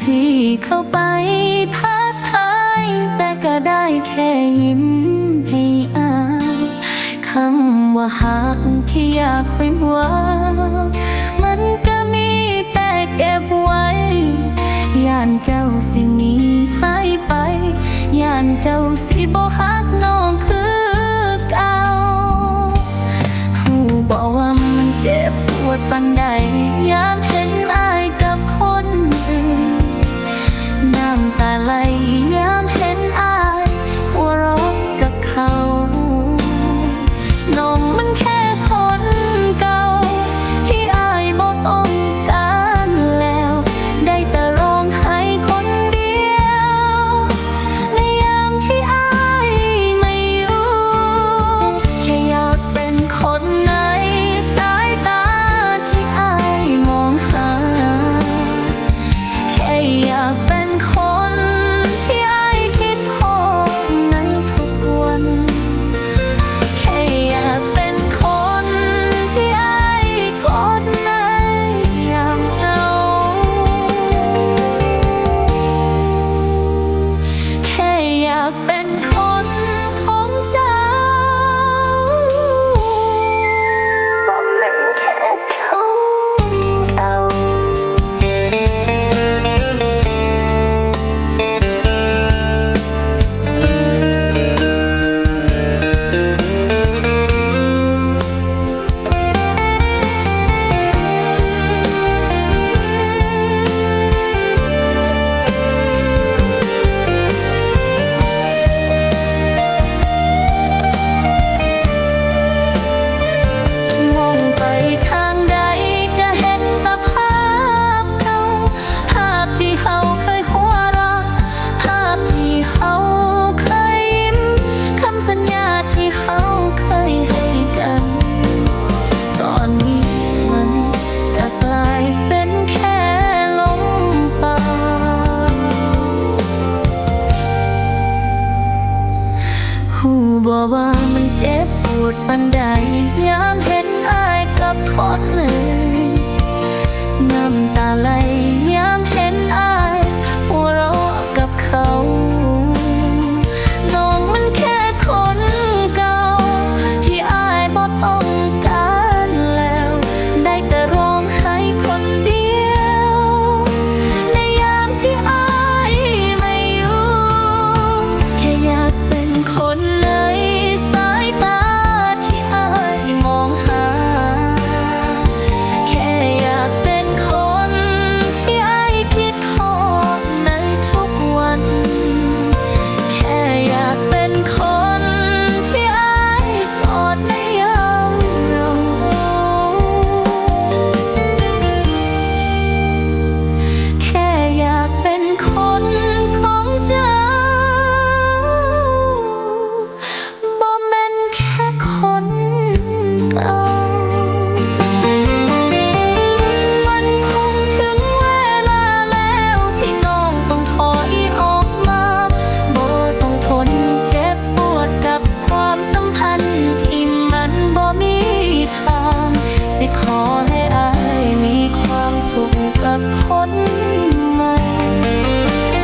สีเข้าไปท้าทายแต่ก็ได้แค่ยิ้มให้อายคำว่าหักที่อยากไว้ว่ามันก็มีแต่เก็บไว้ย่านเจ้าสิหนีหายไปย่านเจ้าสิบ่หักน้องคือเก่าหูบอกว่ามันเจ็บปวดปันใดยาม light. คนเลย น้ำตาไหล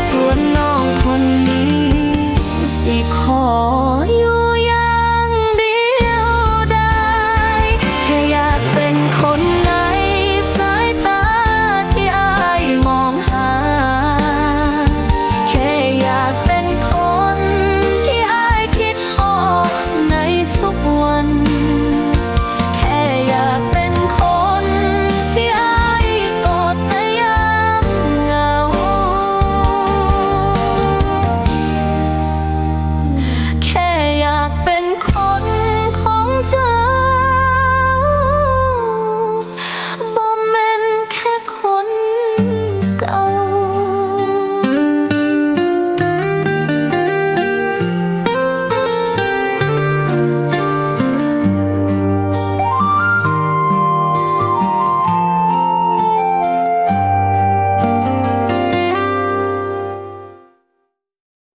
ส่วนน้องคนนี้สิขอ